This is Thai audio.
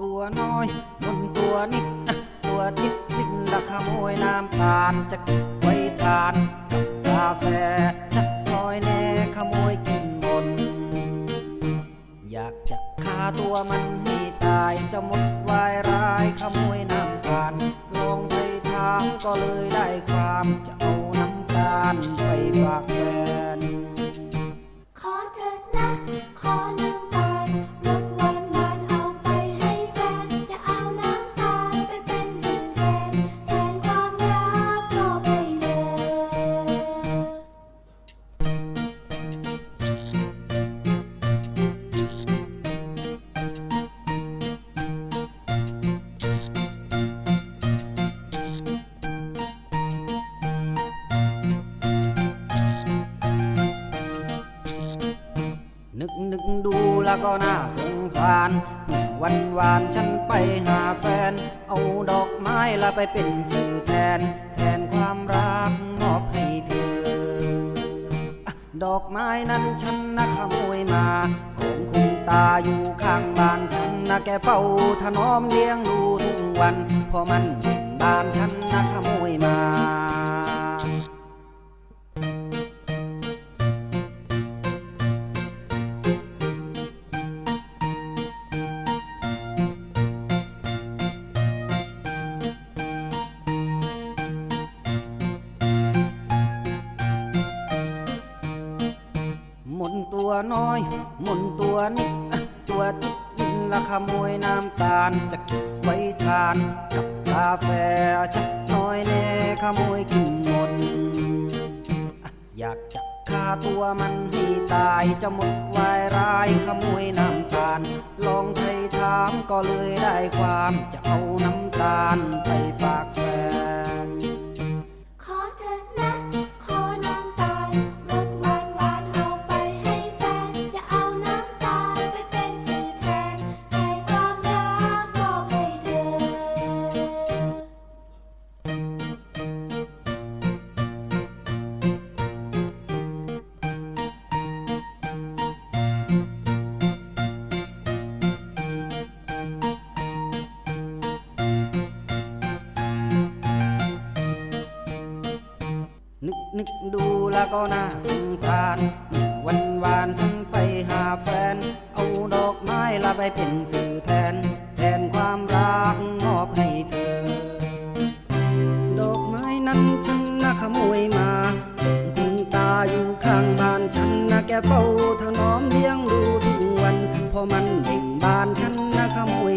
ตัวน้อยมนตัวนิดตัวทิพย์กินละขโมยน้ำตาลจะก็บไว้ทานกับกาแฟชักน้อยแน่ขโมยกินบนอยากจะฆ่าตัวมันให้ตายจะหมดวายร้ายขโมยน้ำตาลลองไปถามก็เลยได้ความจะเอาน้ำตาลไปฝากแฟน นึกนึกดูแล้วก็น่าสงสารเมื่อวันวานฉันไปหาแฟน เอาดอกไม้ละไปเป็นสื่อแทน แทนความรักมอบให้เธอ ดอกไม้นั้นฉันนะขโมยมาของคุณตาอยู่ข้างบ้านฉันนะแกเฝ้าถนอมเลี้ยงดูทุกวันเพอมันเป็นบ้านฉันนะขโมยมา ตัวน้อย หมุนตัวนิดตัวจิตกินละขโมยน้ำตาลจะเก็บไว้ทานกับกาแฟชักน้อยแน่ขโมยกินหมดอยากจะฆ่าตัวมันให้ตายจะหมดวายร้ายขโมยน้ำตาล ลองไทยถามก็เลยได้ความจะเอาน้ำตาลไปฝากแฟ นึกนึกดูแล้วก็น่าสงสาร วันวานฉันไปหาแฟน เอาดอกไม้ละไปเป็นสื่อแทน แทนความรักมอบให้เธอ ดอกไม้นั้นฉันนะขโมยมาคุณตาอยู่ข้างบ้านฉันนะแกเฝ้าถนอมเลี้ยงดูทุกวันเพอมันบึงบานฉันน่ะขโมย